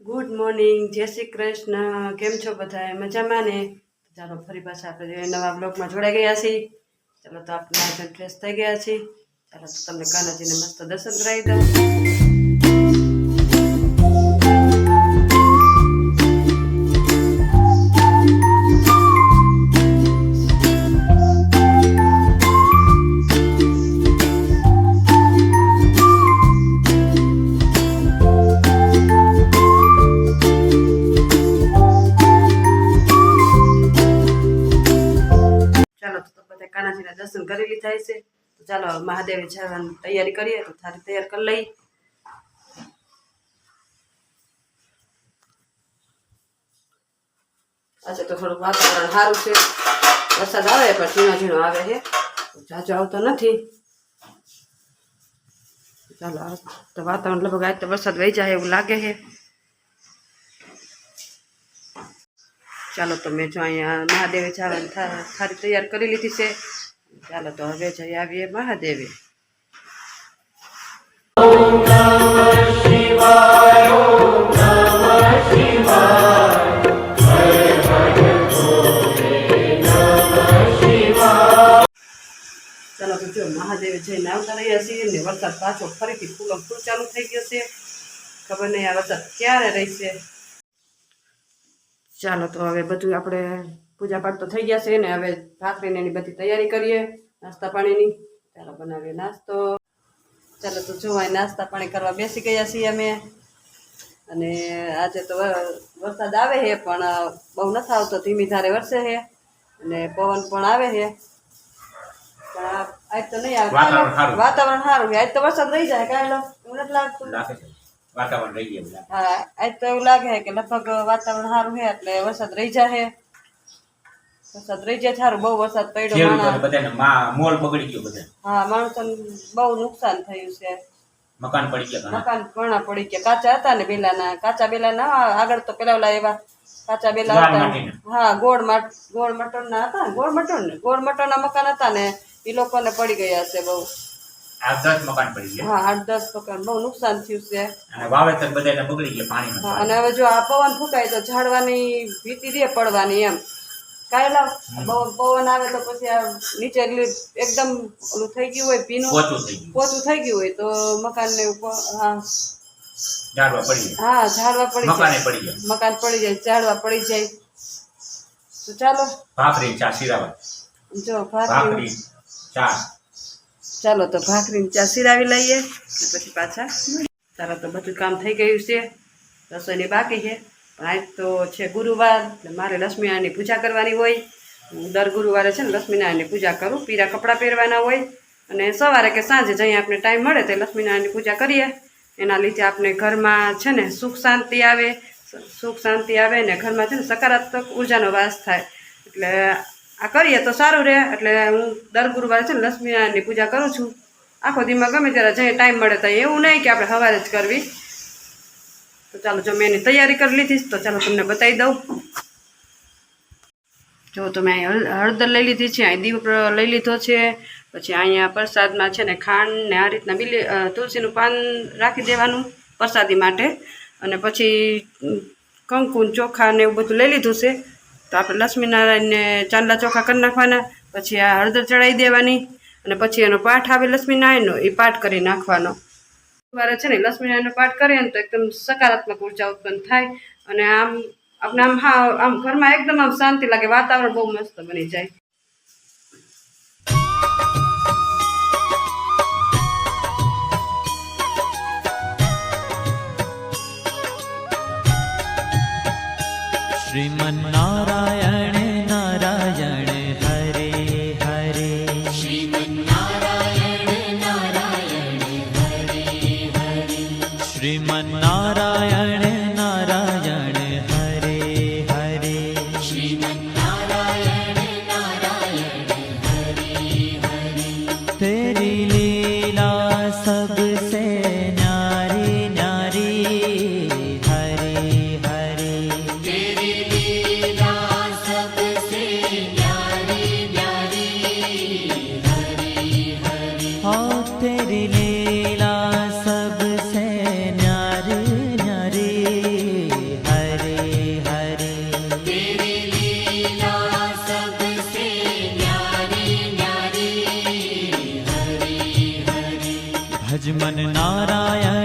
Good morning જય શ્રી કૃષ્ણ. કેમ છો બધા મજામાં ને? ચાલો ફરી પાછા આપણે નવા બ્લોગમાં જોડાઈ ગયા છીએ. ચાલો તો આપણે ફ્રેશ થઈ ગયા છીએ. ચાલો તો તમને કાનાજીને મસ્ત દર્શન કરાવી દઉં. બધા દર્શન કરી લીધા છે. તો ચાલો મહાદેવે જવાની તૈયારી કરીએ તો થારી તૈયાર કરી લઈ આજે તો થોડુંક વાતાવરણ સારું છે. વરસાદ આવે પણ ઝીણો ઝીણો આવે છે. જાજો આવતો નથી. ચાલો તો વાતાવરણ લગભગ આજ તો વરસાદ વહી જાય એવું લાગે છે. ચાલો તો મેં જો અહીંયા મહાદેવે જવાની થારી થાળી તૈયાર કરી લીધી છે. ચાલો તો હવે જઈ આવીએ મહાદેવે. ચાલો તો જો મહાદેવે જઈને આવતા રહ્યા છીએ ને વરસાદ પાછો ફરીથી ફૂલો ફૂલ ચાલુ થઈ ગયો છે. ખબર નહીં આ વરસાદ ક્યારે રહેશે. ચાલો તો હવે બધું આપણે પૂજા પાઠ તો થઈ ગયા છે ને હવે ભાખરીને એની બધી તૈયારી કરીએ નાસ્તા પાણીની. ચાલો બનાવીએ નાસ્તો. ચાલો તો જો નાસ્તા પાણી કરવા બેસી ગયા છીએ અમે. અને આજે તો વરસાદ આવે છે પણ બહુ નથી આવતો ધીમી ધારે વરસે છે. અને પવન પણ આવે છે. પણ આજ તો નહીં આવે. વાતાવરણ સારું. છે. આજ તો વરસાદ રહી જાય કાંઈ એવું નથી લાગતું. વાતાવરણ રહી ગયા હા આજ તો એવું લાગે છે કે લગભગ વાતાવરણ સારું છે એટલે વરસાદ રહી જાય વરસાદ રહી જાય સારું બહુ વરસાદ પડ્યો માણસ બધાને મોલ બગડી ગયો બધા. હા માણસોને બહુ નુકસાન થયું છે. મકાન પડી ગયા મકાન ઘણા પડી ગયા. કાચા હતા ને બેલાના. કાચા બેલાના આગળ તો પેલા ઓલા એવા. કાચા બેલા હતા. હા ગોળ માટ ગોળ મટરના હતા ગોળ મટણ ને ગોળ મટણ ના મકાન હતા ને એ લોકોને પડી ગયા છે બહુ. આ દસ મકાન પડી ગયા? હા આઠ દસ મકાન. બહુ નુકસાન થયું છે. અને વાવેતર બધાને બગડી ગયા પાણીમાં. અને હવે જો આ પવન ફૂંકાય તો ઝાડવાની ભીતિ રે પડવાની એમ. બહુ પવન આવે તો પછી આ નીચે એકદમ ઓલું થઈ ગયું હોય ભીનું પોચું થઈ ગયું. હોય તો મકાન ને હા. ઝાડવા પડી હા ઝાડવા પડી જાય. મકાન પડી જાય. ઝાડવા પડી જાય. તો ચાલો. ભાખરી ચા સિરાવા જો ભાખરી. ચા. ચાલો તો ભાખરીની ચા સિરાવી લઈએ પછી પાછા. ચાલો તો બધું કામ થઈ ગયું છે. રસોઈની બાકી છે. આજ તો છે ગુરુવાર એટલે મારે લક્ષ્મીનારાયણની પૂજા કરવાની હોય. હું દર ગુરુવારે છે ને લક્ષ્મીનારાયણની પૂજા કરું પીરા કપડાં પહેરવાના હોય. અને સવારે કે સાંજે જઈ આપણે ટાઈમ મળે તો લક્ષ્મીનારાયણની પૂજા કરીએ. એના લીધે આપણે ઘરમાં છે ને સુખ શાંતિ આવે. સુખ શાંતિ આવે ને ઘરમાં છે ને સકારાત્મક ઉર્જાનો વાસ થાય. એટલે આ કરીએ તો સારું રહે. એટલે હું દર ગુરુવારે છે ને લક્ષ્મીનારાયણની પૂજા કરું છું. આખો દીમાં ગમે ત્યારે જઈએ ટાઈમ મળે તો એવું નહીં કે આપણે સવારે જ કરવી. તો ચાલો જો મેં એની તૈયારી કરી લીધી તો ચાલો તમને બતાવી દઉં. જો તો મેં હળદર લઈ લીધી છે, અહીં દીપ લઈ લીધો છે, પછી અહીંયા પ્રસાદમાં છે ને ખાંડ ને આ રીતના બિલી તુલસીનું પાન રાખી દેવાનું પ્રસાદી માટે. અને પછી કંકુન ચોખા ને એવું બધું લઈ લીધું છે. તો આપણે લક્ષ્મીનારાયણને ચાંદલા ચોખા કરી નાખવાના, પછી આ હળદર ચડાવી દેવાની, અને પછી એનો પાઠ આવે લક્ષ્મીનારાયણનો, એ પાઠ કરી નાખવાનો. વારે છે ને લક્ષ્મીનારાયણનો પાઠ કરીએ ને તો એકદમ સકારાત્મક ઊર્જા ઉત્પન્ન થાય અને આમ આપણે આમ હા, આમ ઘરમાં એકદમ આમ શાંતિ લાગે, વાતાવરણ બહુ મસ્ત બની જાય. શ્રીમન્નારાયણ You. જ મન નારાયણ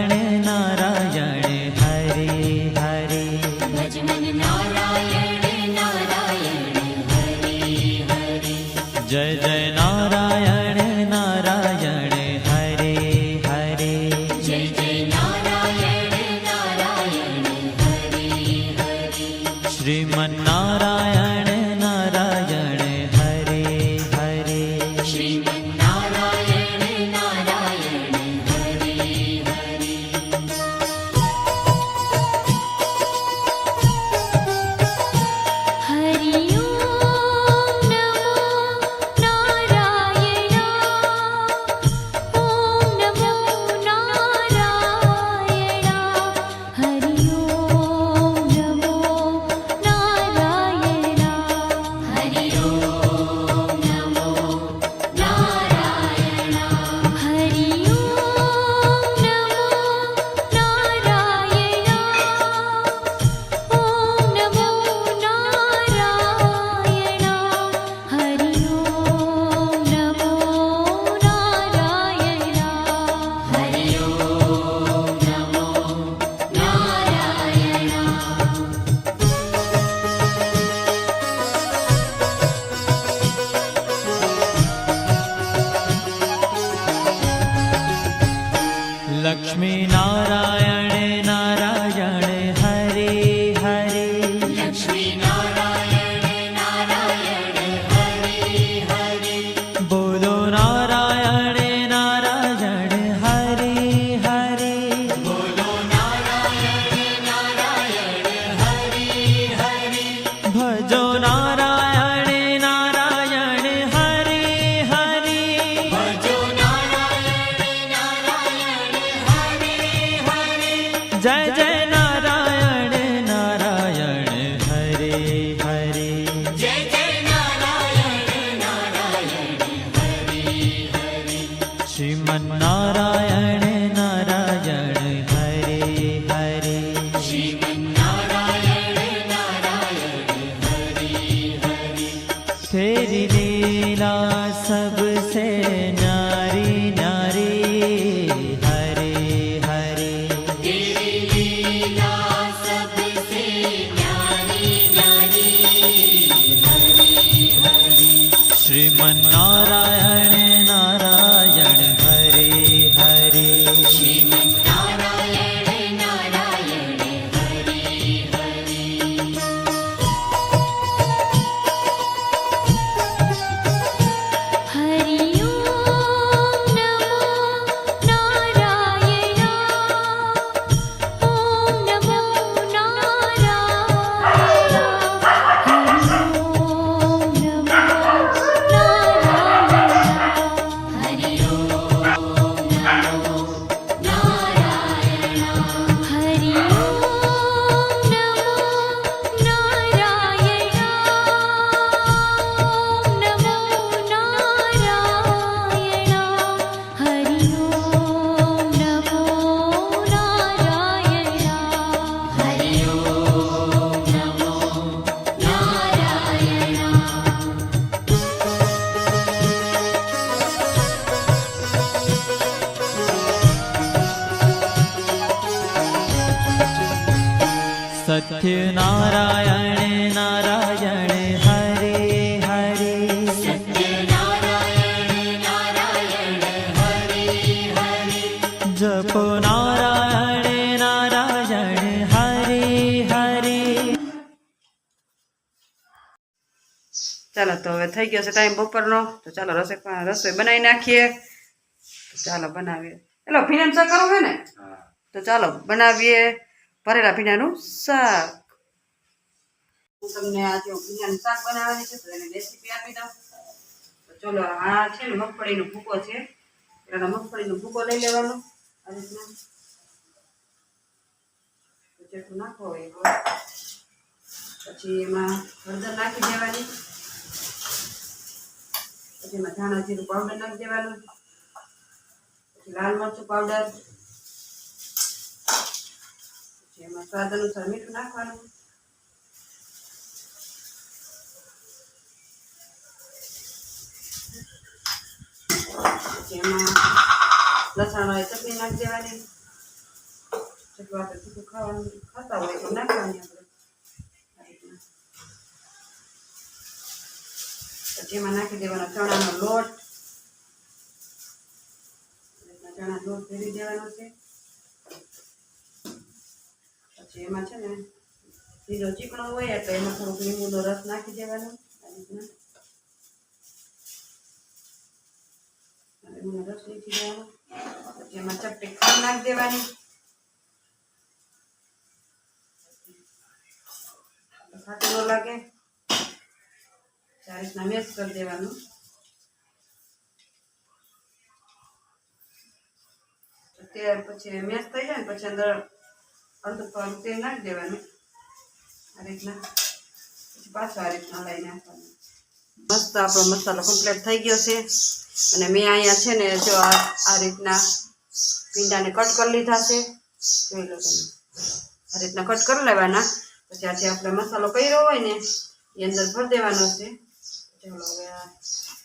તો હવે થઈ ગયો છે ટાઈમ બપોરનો. તો ચાલો રસોઈ રસોઈ બનાવી નાખીએ. ચાલો બનાવીએ. એટલે ભીંડાનું શાક કરવું હોય ને? તો ચાલો બનાવીએ ભરેલા ભીણાનું શાક. તમને આજે ભીંડાનું શાક બનાવવાની છે તો એની રેસીપી આપી દઉં. તો ચલો આ છે ને મગફળીનો ભૂકો છે. એનો મગફળીનો ભૂકો લઈ લેવાનો. જેટલું નાખવો પછી એમાં હળદર નાખી દેવાની. પછી એમાં ધાણા જીરું પાવડર નાખી દેવાનું. પછી લાલ મરચું પાવડર પછી એમાં સ્વાદ અનુસાર મીઠું નાખવાનું. એમાં લસણ હોય ચટણી નાખી દેવાની. જેટલું આપણે ખાવાનું, ખાતા હોય તો નાખવાની આપણે. પછી એમાં નાખી દેવાનો ચણાનો લોટ. ચણા લોટ ભેરી દેવાનો છે. પછી એમાં છે ને લીલો ચીકણો હોય તો એમાં થોડુંક લીંબુનો રસ નાખી દેવાનો. આ રીતના. રસ નાખી દેવાનો. પછી એમાં ચપટી ખાંડ નાખી દેવાની. ખાટું ન લાગે. આ રીતના મેશ કરી દેવાનું. તે પછી મેશ થઈ જાય ને પછી અંદર અડધું પાવર તેલ નાખી દેવાનું. આ રીતના. પછી પાછું આ રીતના લઈ નાખવાનું મસ્ત આપણો મસાલો કમ્પ્લીટ થઈ ગયો છે. અને મેં અહીંયા છે ને જો આ આ રીતના ભીંડાને કટ કરી લીધા છે. જોઈ લો તમે. આ રીતના કટ કરી લેવાના. પછી આજે આપણે મસાલો કર્યો હોય ને, એ અંદર ભરી દેવાનો છે.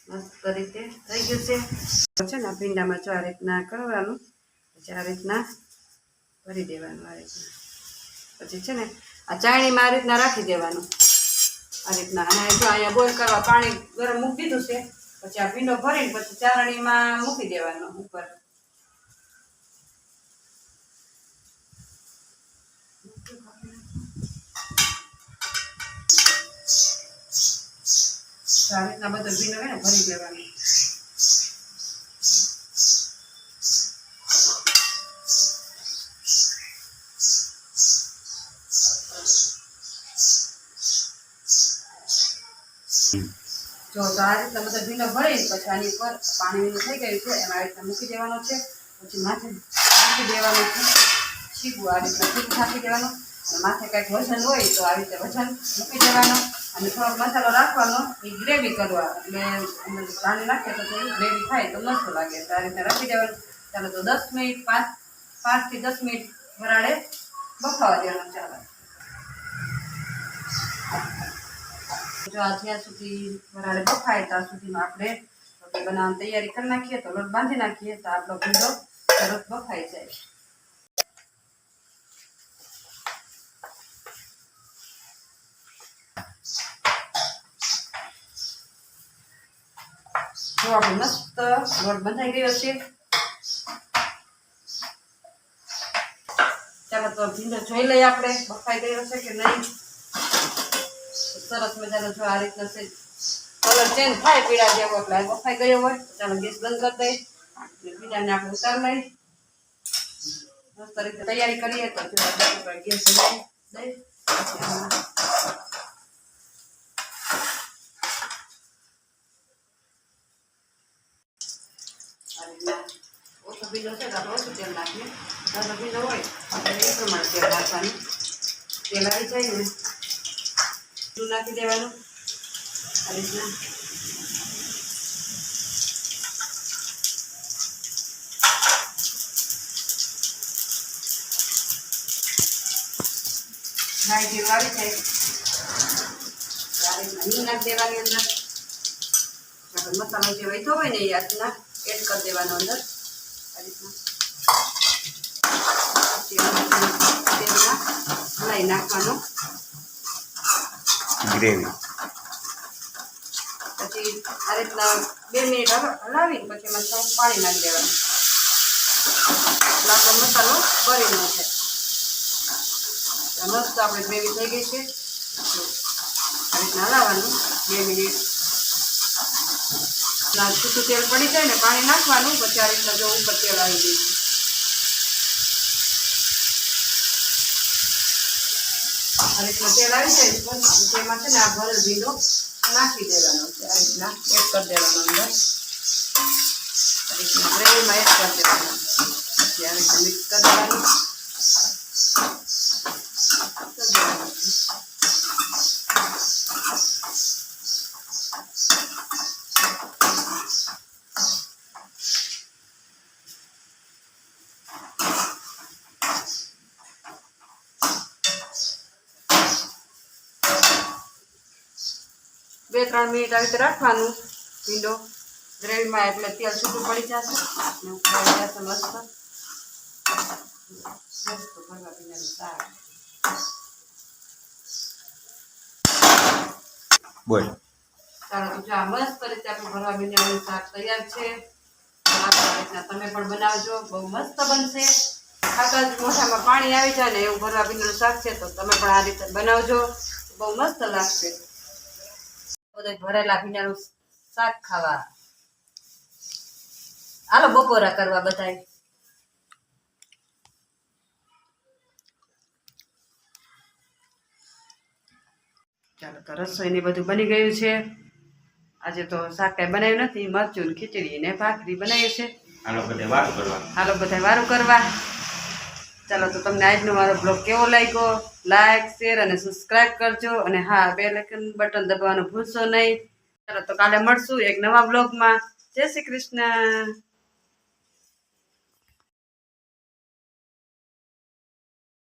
મસ્ત રીતે થઈ ગયું છે. છે ને ભીંડામાં જો આ રીતના કરવાનું, પછી આ રીતના ભરી દેવાનું આ રીતના. પછી છે ને આ ચાણીમાં આ રીતના રાખી દેવાનું. આ રીતના અને જો અહીંયા બોઇલ કરવા પાણી ગરમ મૂકી દીધું છે, પછી આ ભીંડો ભરીને પછી ચારણીમાં મૂકી દેવાનો ઉપર. આ રીતના બધો ભીંડો છે ને ભરી દેવાનો જો તો આ રીતના બધા ભીંડો ભરી પછી આની ઉપર પાણી થઈ ગયું છે, એમાં આ રીતના મૂકી દેવાનો છે, પછી માથે મૂકી દેવાનું છે. શીખવું આ રીતના નાખી દેવાનું માથે કાંઈક વજન હોય તો આ રીતે વજન મૂકી દેવાનું. અને થોડોક મસાલો રાખવાનો, એ ગ્રેવી કરવા. એટલે પાણી નાખીએ તો થોડું ગ્રેવી થાય તો મસ્ત લાગે. તો આ રીતે રાખી દેવાનું. ચાલો તો દસ મિનિટ પાંચ, પાંચથી દસ મિનિટ વરાળે બફાવા દેવાનું ચાલો. જો આ જ્યાં સુધી વરાળે બફાય ત્યાં સુધીમાં આપણે રોટલી બનાવવાની તૈયારી કરી નાખીએ, તો લોટ બાંધી નાખીએ, તો આપણો ભીંડો તરત બફાઈ જાય. જો આપણે મસ્ત લોટ બંધાઈ ગયો છે. ચાલો તો ભીંડો જોઈ લઈએ આપણે, બફાઈ ગયો છે કે નહીં? સરસ મજાનો જો આ રીતના છે. કલર ચેન્જ થાય પીળા જેવો એટલે બફાઈ ગયો હોય. તો ચાલો ગેસ બંધ કરી દઈએ. પીળાને આપણે ઉતાર લઈ મસ્ત રીતે તૈયારી કરીએ તો ગેસ દઈ પછી આમાં આ રીતના છે, તો આપણે તેલ નાખીએ. ભીંડો હોય એટલે એ પ્રમાણે તેલ નાખવાનું. તેલ આવી જાય ને મીઠું નાખી દેવાનું. આ રીતના. ગાય જેવું આવી જાય. તો હિંગ નાખી દેવાની અંદર. આપણે મસાલો જે વૈધો હોય ને આ રીતના એડ કરી દેવાનો અંદર. ગ્રેવી પછી આ રીતના બે મિનિટ હલ- હલાવીને પછી એમાં થોડું પાણી નાખી દેવાનું. આપણો મસાલો ભરીનો છે. મસ્ત આપણે ગ્રેવી થઈ ગઈ છે. આ રીતના હલાવવાનું બે મિનિટ. છૂટું તેલ પડી જાય ને પાણી નાખવાનું, પછી આ રીતના જો ઉપર તેલ આવી જાય. આ રીતના તેલ આવી જાય તેમાં છે ને આ ભરેલ ભીલો નાખી દેવાનો છે, આ રીતના એડ કરી દેવાનો અંદર. આ રીતના ગ્રેવીમાં એડ કરી દેવાનું પછી આ રીતે મિક્સ કરી દેવાનું. બે ત્રણ મિનિટ આવી રીતે રાખવાનું. ભીંડો ગ્રેવીમાં એટલે તેલ છૂટું પડી જશે. અને ઉકળાઈ જશે મસ્ત. મસ્ત ભરવા ભીંડાનું શાક. બોલ. ચાલો જો આ મસ્ત રીતે આપણું ભરવા ભીંડાનું શાક તૈયાર છે. તમે પણ બનાવજો. બહુ મસ્ત બનશે. ખાતા જ મોઢામાં પાણી આવી જાય ને એવું ભરવા ભીંડાનું શાક છે તો તમે પણ આ રીતે બનાવજો. બહુ મસ્ત લાગશે. બધું ભરેલા ભીંડાનું શાક ખાવા. હાલો બપોરા કરવા બધાય. ચાલો તો રસોઈને બધું બની ગયું છે. આજે તો શાક કાંઈ બનાવ્યું નથી. મરચું ખીચડી ને ભાખરી બનાવી છે. હાલો બધા વારું કરવા. હાલો બધા વારું કરવા. ચાલો, તો તમને આજનો મારો બ્લોગ કેવો લાગ્યો? લાઈક શેર અને સબસ્ક્રાઈબ કરજો. અને હા બે લાઇકન બટન દબાવવાનું ભૂલશો નહીં. ચાલો, તો કાલે મળશું એક નવા બ્લોગમાં જય શ્રી કૃષ્ણ.